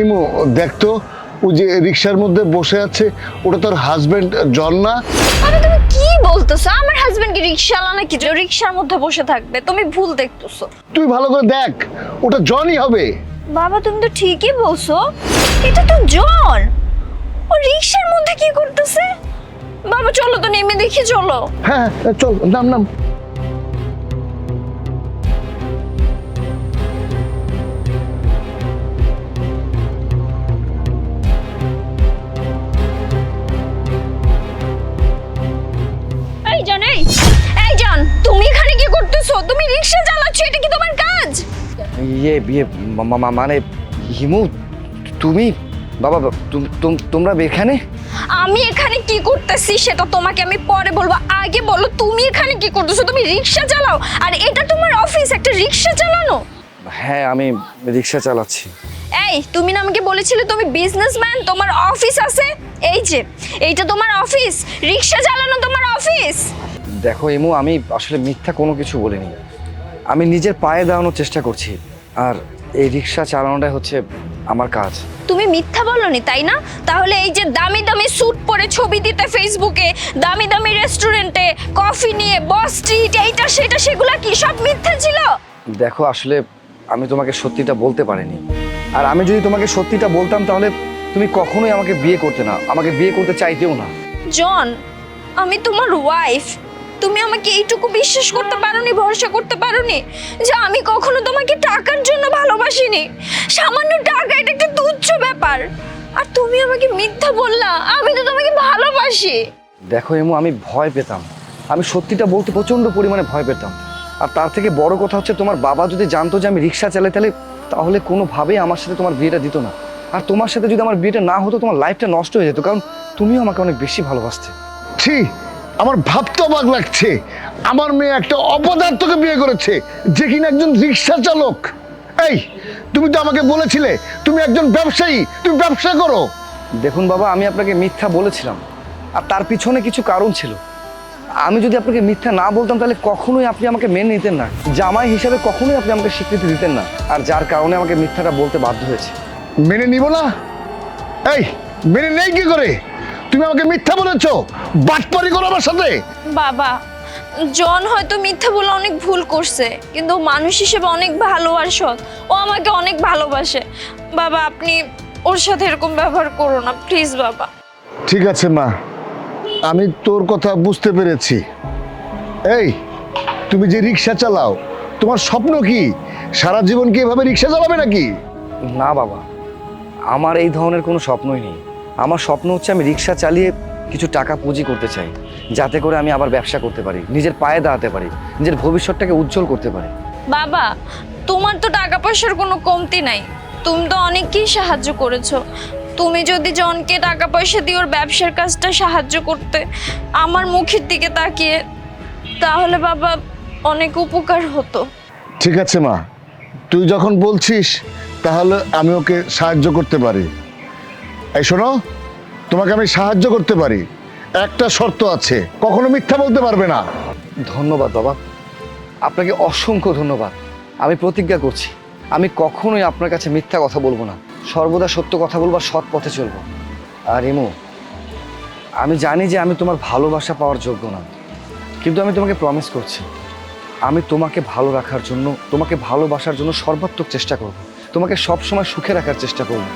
ইমু দেখতো ও যে রিক্সার মধ্যে বসে আছে ওটা তোর হাজবেন্ড জন না। আরে তুমি কি বলতেছো? আমার হাজবেন্ড কি রিক্সাওয়ালা নাকি? যে রিক্সার মধ্যে বসে থাকবে তুমি ভুল দেখতেছো। তুই ভালো করে দেখ ওটা জনই হবে। বাবা তুমি তো ঠিকই বলছো। এটা তো জন। ও রিক্সার মধ্যে কি করতেছে? বাবা চলো তো নেমে দেখি চলো। হ্যাঁ হ্যাঁ, চল নাম নাম। রিক্সা চালাচ্ছ এটা কি তোমার কাজ? ইয়ে বিয়ে মানে হিমু তুমি? বাবা তোমরা এখানে? আমি এখানে কি করতেছি সেটা তোমাকে আমি পরে বলব। আগে বলো তুমি এখানে কি করতেছো? তুমি রিক্সা চালাও আর এটা তোমার অফিস একটা রিক্সা চালানো? হ্যাঁ আমি রিক্সা চালাচ্ছি। এই তুমি না আমাকে বলেছিলে তুমি বিজনেসম্যান তোমার অফিস আছে? এই যে এইটা তোমার অফিস রিক্সা চালানো তোমার অফিস? দেখো এমু আমি আসলে মিথ্যা কোনো কিছু বলিনি। আমি নিজের পায়ে দাঁড়ানোর চেষ্টা করছি আর এই রিক্সা চালানোটাই হচ্ছে আমার কাজ। তুমি মিথ্যা বলনি তাই না? তাহলে এই যে দামি দামি স্যুট পরে ছবি দিতে ফেসবুকে দামি দামি রেস্টুরেন্টে কফি নিয়ে বস স্ট্রিট এইটা সেটা সেগুলা কি সব মিথ্যা ছিল? দেখো আসলে আমি তোমাকে সত্যিটা বলতে পারিনি। আর আমি যদি তোমাকে সত্যিটা বলতাম তাহলে তুমি কখনোই আমাকে বিয়ে করতে না আমাকে বিয়ে করতে চাইতেও না। জন আমি তোমার ওয়াইফ তুমি আমাকে এইটুকু বিশ্বাস করতে পারোনি ভরসা করতে পারোনি যে আমি কখনো তোমাকে টাকার জন্য ভালোবাসিনি। সামান্য টাকা এটা একটা তুচ্ছ ব্যাপার। আর তুমি আমাকে মিথ্যা বললা আমি তো তোমাকে ভালোবাসি। দেখো এমু আমি ভয় পেতাম। আমি সত্যিটা বলতে প্রচণ্ড পরিমাণে ভয় পেতাম। আর তার থেকে বড় কথা হচ্ছে তোমার বাবা যদি জানতো যে আমি রিক্সা চালাই তাহলে তাহলে কোনোভাবেই আমার সাথে তোমার বিয়েটা দিত না। আর তোমার সাথে যদি আমার বিয়েটা না হতো তোমার লাইফটা নষ্ট হয়ে যেত কারণ তুমিও আমাকে অনেক বেশি ভালোবাসতে। ছি আমার ভাবতে অবাক লাগছে। আমার মেয়ে একটা অপদার্থকে বিয়ে করেছে যে কিনা একজন রিক্সা চালক। এই তুমি তো আমাকে বলেছিলে তুমি একজন ব্যবসায়ী তুমি ব্যবসা করো। দেখুন বাবা আমি আপনাকে মিথ্যা বলেছিলাম। আর তার পিছনে কিছু কারণ ছিল। আমি যদি আপনাকে মিথ্যা না বলতাম তাহলে কখনোই আপনি আমাকে মেনে নিতেন না। জামাই হিসাবে কখনোই আপনি আমাকে স্বীকৃতি দিতেন না। আর যার কারণে আমাকে মিথ্যাটা বলতে বাধ্য হয়েছে। মেনে নিব না? এই মেনে নেই কি করে? তুমি আমাকে মিথ্যা বলেছ। বাটপারি করো আমার সাথে। বাবা জন হয়তো মিথ্যা বলে অনেক ভুল করছে কিন্তু মানুষ হিসেবে অনেক ভালো আর সৎ। ও আমাকে অনেক ভালোবাসে। বাবা আপনি ওর সাথে এরকম ব্যবহার করো না প্লিজ বাবা। ঠিক আছে মা আমি তোর কথা বুঝতে পেরেছি। এই তুমি যে রিক্সা চালাও তোমার স্বপ্ন কি? সারা জীবন কি এভাবে রিক্সা চালাবে নাকি? না বাবা আমার এই ধরনের কোনো স্বপ্নই নেই। আমার স্বপ্ন হচ্ছে আমি রিক্সা চালিয়ে কিছু টাকা পুঁজি করতে চাই যাতে করে আমি আবার ব্যবসা করতে পারি নিজের পায়ে দাঁড়াতে পারি নিজের ভবিষ্যৎটাকে উজ্জ্বল করতে পারি। বাবা তোমার তো টাকা পয়সার কোনো কমতি নাই। তুমি তো অনেককেই সাহায্য করেছ। তুমি যদি জনকে টাকা পয়সা দিয়ে ওর ব্যবসার কাজটা সাহায্য করতে আমার মুখের দিকে তাকিয়ে তাহলে বাবা অনেক উপকার হতো। ঠিক আছে মা তুই যখন বলছিস তাহলে আমি ওকে সাহায্য করতে পারি। এই শোনো, তোমাকে আমি সাহায্য করতে পারি। একটা শর্ত আছে, কখনো মিথ্যা বলতে পারবে না। ধন্যবাদ বাবা। আপনাকে অসংখ্য ধন্যবাদ। আমি প্রতিজ্ঞা করছি, আমি কখনোই আপনার কাছে মিথ্যা কথা বলব না। সর্বদা সত্য কথা বলব আর সৎ পথে চলবো। আর ইমু, আমি জানি যে আমি তোমার ভালোবাসা পাওয়ার যোগ্য না, কিন্তু আমি তোমাকে প্রমিস করছি, আমি তোমাকে ভালো রাখার জন্য, তোমাকে ভালোবাসার জন্য সর্বাত্মক চেষ্টা করব। তোমাকে সবসময় সুখে রাখার চেষ্টা করব।